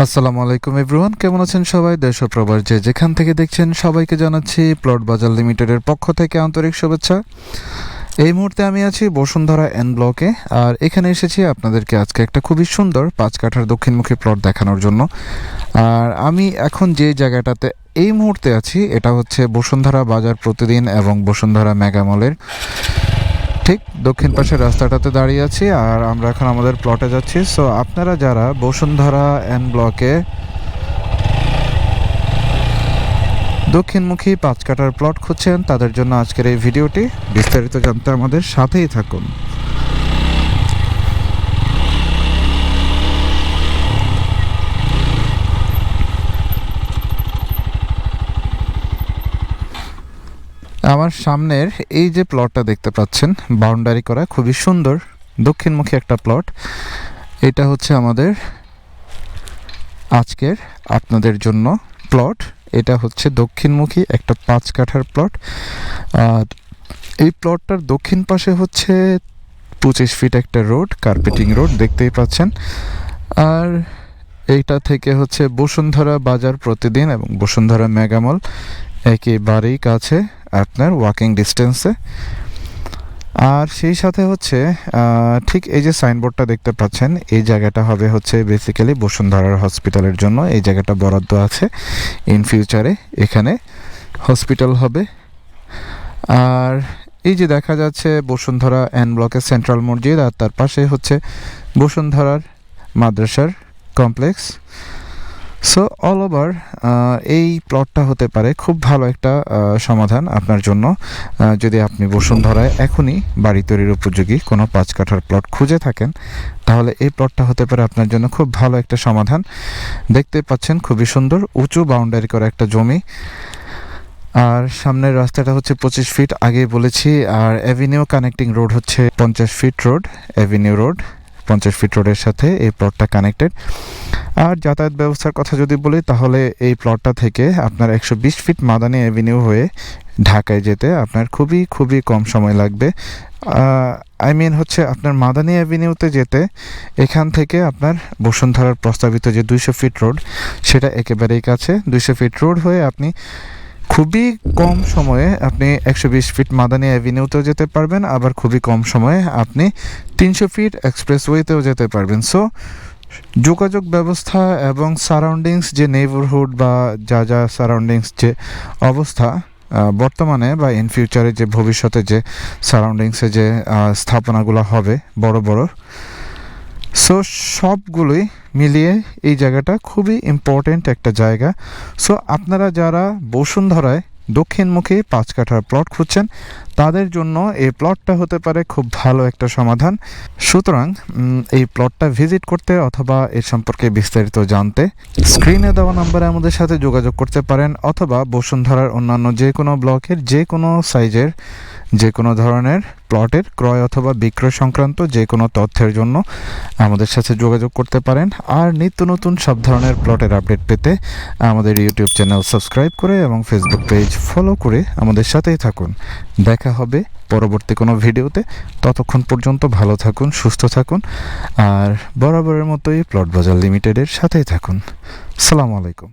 আসসালামু আলাইকুম এভরিওয়ান, কেমন আছেন সবাই? দেশ ও প্রবাস যে যেখান থেকে দেখছেন সবাইকে জানাচ্ছি প্লট বাজার লিমিটেডের পক্ষ থেকে আন্তরিক শুভেচ্ছা। এই মুহূর্তে আমি আছি বসুন্ধরা এন ব্লকে, আর এখানে এসেছি আপনাদেরকে আজকে একটা খুবই সুন্দর পাঁচ কাঠার দক্ষিণমুখী প্লট দেখানোর জন্য। আর আমি এখন যে জায়গাটাতে এই মুহূর্তে আছি, এটা হচ্ছে বসুন্ধরা বাজার প্রতিদিন এবং বসুন্ধরা মেগামলের ঠিক দক্ষিণ পাশের রাস্তাটাতে দাঁড়িয়ে আছি, আর আমরা এখন আমাদের প্লটে যাচ্ছি। সো আপনারা যারা বসুন্ধরা এন ব্লকে দক্ষিণমুখী পাঁচ কাটার প্লট খুঁজছেন, তাদের জন্য আজকের এই ভিডিওটি বিস্তারিত জানতে আমাদের সাথেই থাকুন। আমার সামনের এই যে প্লটটা দেখতে পাচ্ছেন বাউন্ডারি করা খুবই সুন্দর, দক্ষিণমুখী একটা প্লট এটা হচ্ছে আমাদের আজকের আপনাদের জন্য প্লট এটা হচ্ছে দক্ষিণমুখী একটা পাঁচ কাঠার প্লট আর এই প্লটটার দক্ষিণ পাশে হচ্ছে পঁচিশ ফিট একটা রোড কার্পেটিং রোড দেখতেই পাচ্ছেন, আর এইটা থেকে হচ্ছে বসুন্ধরা বাজার প্রতিদিন এবং বসুন্ধরা মেগামল একেবারেই কাছে আপনার ওয়াকিং ডিস্টেন্সে আর সেই সাথে হচ্ছে ঠিক এই যে সাইনবোর্ডটা দেখতে পাচ্ছেন, এই জায়গাটা হবে হচ্ছে বেসিক্যালি বসুন্ধরার হসপিটালের জন্য। এই জায়গাটা বরাদ্দ আছে ইন ফিউচারে এখানে হসপিটাল হবে। আর এই যে দেখা যাচ্ছে বসুন্ধরা এন ব্লকের সেন্ট্রাল মসজিদ, আর তার পাশে হচ্ছে বসুন্ধরার মাদ্রাসার কমপ্লেক্স সো অল ওভার এই প্লটটা হতে পারে খুব ভালো একটা সমাধান আপনার জন্য। যদি আপনি বসুন্ধরায় এখনই বাড়ি তৈরির উপযোগী কোনো পাঁচ কাঠার প্লট খুঁজে থাকেন, তাহলে এই প্লটটা হতে পারে আপনার জন্য খুব ভালো একটা সমাধান। দেখতে পাচ্ছেন খুবই সুন্দর, উঁচু বাউন্ডারি করা একটা জমি। আর সামনের রাস্তাটা হচ্ছে পঁচিশ ফিট আগেই বলেছি। আর অ্যাভিনিউ কানেক্টিং রোড হচ্ছে পঞ্চাশ ফিট রোড অ্যাভিনিউ রোড পঞ্চাশ ফিট রোডের সাথে এই প্লটটা কানেক্টেড আর যাতায়াত ব্যবস্থার কথা যদি বলি, তাহলে এই প্লটটা থেকে আপনার একশো বিশ ফিট মাদানি অ্যাভিনিউ হয়ে ঢাকায় যেতে আপনার খুবই খুবই কম সময় লাগবে। আই মিন হচ্ছে আপনার মাদানি অ্যাভিনিউতে যেতে এখান থেকে আপনার বসুন্ধরার প্রস্তাবিত যে দুইশো ফিট রোড সেটা একেবারেই কাছে। দুইশো ফিট রোড হয়ে আপনি খুবই কম সময়ে আপনি একশো বিশ ফিট মাদানি অ্যাভিনিউতেও যেতে পারবেন, আবার খুবই কম সময়ে আপনি তিনশো ফিট এক্সপ্রেসওয়েতেও যেতে পারবেন। সো যোগাযোগ ব্যবস্থা এবং সারাউন্ডিংস যে নেইবারহুড বা যা যা সারাউন্ডিংস যে অবস্থা বর্তমানে বা ইন ফিউচারে যে ভবিষ্যতে যে সারাউন্ডিংসে যে স্থাপনাগুলো হবে, বড় বড়। সো সবগুলোই মিলিয়ে এই জায়গাটা খুবই ইম্পর্টেন্ট একটা জায়গা। সো আপনারা যারা বসুন্ধরায় দক্ষিণমুখী পাঁচ কাঠার প্লট খুঁজছেন তাদের জন্য এই প্লটটা হতে পারে খুব ভালো একটা সমাধান। সুতরাং এই প্লটটা ভিজিট করতে অথবা এর সম্পর্কে বিস্তারিত জানতে স্ক্রিনে দেওয়া নম্বরে আমাদের সাথে যোগাযোগ করতে পারেন অথবা বসুন্ধরার অন্যান্য যে কোনো ব্লকের, যে কোনো সাইজের যে কোনো ধরনের প্লটের ক্রয় অথবা বিক্রয় সংক্রান্ত যে কোনো তথ্যের জন্য আমাদের সাথে যোগাযোগ করতে পারেন। আর নিত্য নতুন সব ধরনের প্লটের আপডেট পেতে আমাদের ইউটিউব চ্যানেল সাবস্ক্রাইব করে এবং ফেসবুক পেজ ফলো করে আমাদের সাথেই থাকুন। দেখা হবে পরবর্তী কোনো ভিডিওতে। ততক্ষণ পর্যন্ত ভালো থাকুন, সুস্থ থাকুন, আর বরাবরের মতোই প্লট বাজার লিমিটেডের সাথেই থাকুন। সালাম আলাইকুম।